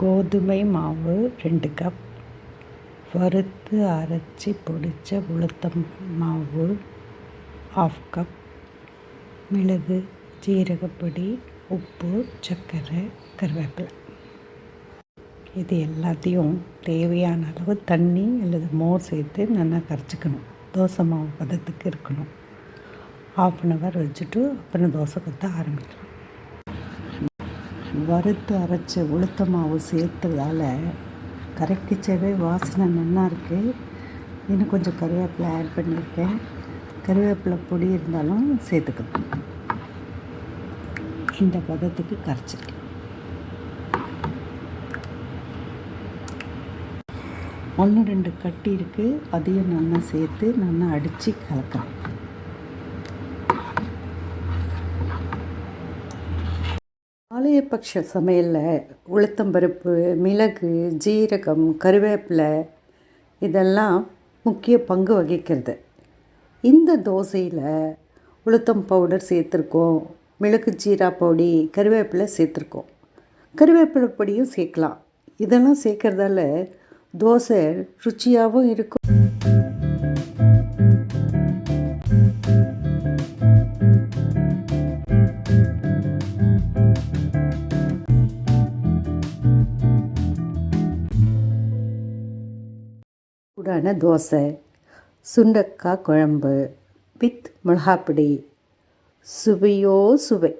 கோதுமை மாவு ரெண்டு கப். வறுத்து அரைச்சி பொடித்த உளுத்தம் மாவு ஆஃப் கப் மிளகு ஜீரகப்பொடி உப்பு சர்க்கரை கருவேப்பிலை. இது எல்லாத்தையும் தேவையான அளவு தண்ணி அல்லது மோர் சேர்த்து நல்லா கரைச்சிக்கணும். தோசை மாவு பதத்துக்கு இருக்கணும். ஆஃப் அன் ஹவர் வச்சுட்டு அப்புறம் தோசை கொத்த ஆரம்பிக்கலாம். வறுத்து அரைச்ச உளுத்த மாவு சேர்த்ததால் கரைக்கிச்சவே வாசனை நல்லா இருக்குது இன்னும் கொஞ்சம் கருவேப்பிலை ஆட் பண்ணியிருக்கேன். கருவேப்பிலை பொடி இருந்தாலும் சேர்த்துக்கணும் இந்த பதத்துக்கு கரைச்சிக்கலாம். ஒன்று ரெண்டு கட்டி இருக்குது அதையும் நல்லா சேர்த்து நல்லா அடித்து கலக்கலாம். ஆலயபக்ஷ சமையலில் உளுத்தம்பருப்பு மிளகு ஜீரகம் கருவேப்பிலை இதெல்லாம் முக்கிய பங்கு வகிக்கிறது. இந்த தோசையில் உளுத்தம் பவுடர் சேர்த்துருக்கோம் மிளகு ஜீரா பொடி கருவேப்பிலை சேர்த்துருக்கோம். கருவேப்பிலை பொடியும் சேர்க்கலாம். இதெல்லாம் சேர்க்குறதால தோசை ருச்சியாகவும் இருக்கும். சூடான தோசை சுண்டக்காய் குழம்பு வித் மிளகாப்பொடி. சுவையோ சுவை.